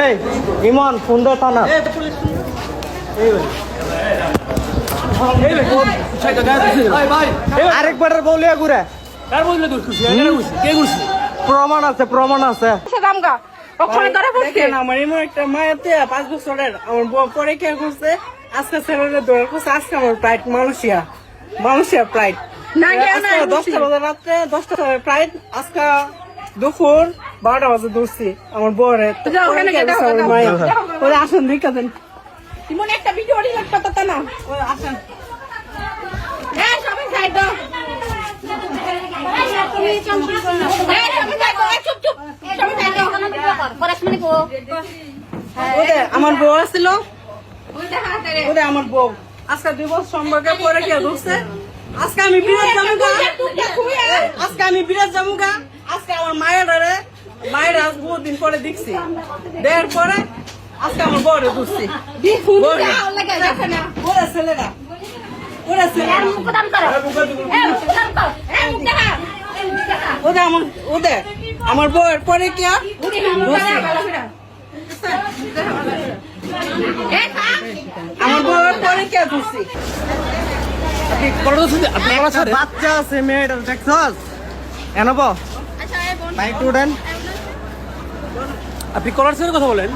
এই ইমন ফোন দে থানা আরেকবার বলিয়া ঘুরে। প্রমাণ আছে প্রমাণ আছে। ওখানে ধরে পড়ছে আমার এমন একটা মায়াতে পাঁচ বছরের আমার পরে কে করছে আজকে ছেলেরা দৌড় করছে আজকে আমার প্রাইড মালয়েশিয়া। মালয়েশিয়া প্রাইড না, না, না, দশটা বাজে রাত্রে দশটা প্রাইড আজকে দুপুর বারোটা বাজে দৌড়ছি আমার দেখো। ওরা আসেন দেখা দেন। একটা ভিডিও রিলেট করতে না। আসেন। সবাই দাও। ওদের আমার বউ আসছিল ওদের আমার বউ। আজকে দুই বছর সম্পর্কে পরে কে ধরছে। আজকে আমি বিরাট জামুগা। আজকে আমি বিরাট জামুগা। আজকে আমার মায়ের মায়ের আজ বহুত দিন পরে দেখছি। দেওয়ার পরে আজকে আমার দেখে না। ওরা ছেলেরা। ওরা ছেলেরা। দেখা ওদের আমার ওদের। আমার বউয়ের পরে কে থাক আমার বউয়ের পরে। কে ঘুরছি বাচ্চা আছে মেয়েটা দেখছস? এনব আচ্ছা এই বাইক উঠেন। আপনি কলার কথা বলেন।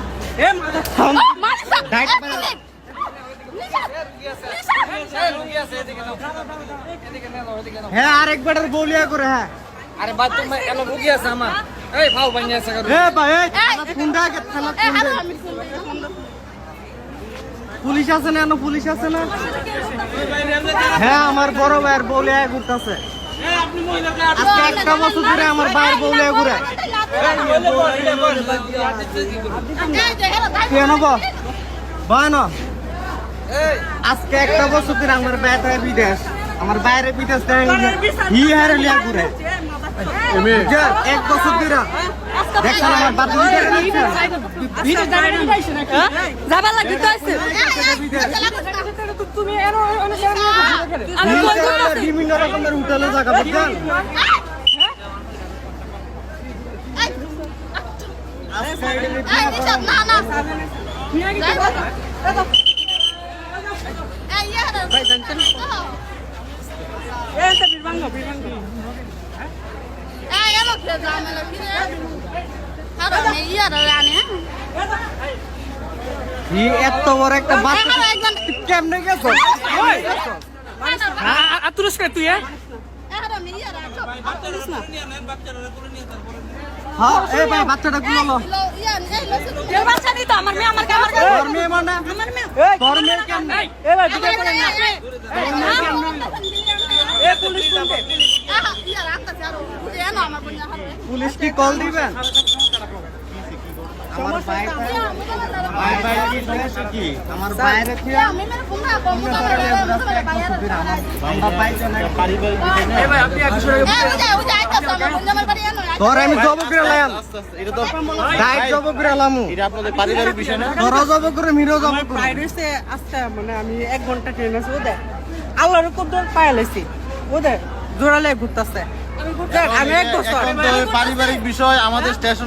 হ্যাঁ আরেকবার বলিয়া করে হ্যাঁ। আরে বাদ তুমি এলো আছে আমার। এই ভাও আছে এ ভাই ফোন পুলিশ আছে না এনো পুলিশ আছে না? হ্যাঁ আমার বড় ভাইয়ের বলিয়া ঘুরতেছে। আজকে একটা বছর ধরে আমার ভাইয়ের বলিয়া ঘুরে। এনব ভয় না। আজকে একটা বছর ধরে আমার বাইরে বিদেশ। আমার বাইরে বিদেশ হি হারে লিয়া ঘুরে? এক বছর ধরে। দেখছেন আমার বাচ্চা যাবার লাগি তো আছে। বিভিন্ন রকমের হোটেলে জায়গা না না এটা বিভাঙ্গ বিভাঙ্গ হি এত বড় একটা বাচ্চা? কেমনে গেছো? আতুরস্কার তুই হ্যাঁ হ্যাঁ এই ভাই বাচ্চাটা গুলো বাচ্চা দিত আমার মেয়ে আমার আমার তোর মেয়ে মানে তোর মেয়ে কেমনে এবার দিকে করে না এ পুলিশ শুনতে পুলিশ কি কল দিবেন আমার বাইরে ভাই ভাই কি হয়েছে কি? আমার বাইরে কি? আমরা বাইরে না পারিবারিক এই ভাই আপনি এক তোর আমি জব করে লাম এটা তো ডাইট জব করে লামু এটা আপনাদের পারিবারিক বিষয় না? তোর জব করে মিরো জব করে। বাইরেছে আজকে মানে আমি এক ঘণ্টা ট্রেন আছে আল্লাহর জোড়ালে ঘুরতেছে। আমি এক বছর পারিবারিক বিষয় আমাদের স্টেশন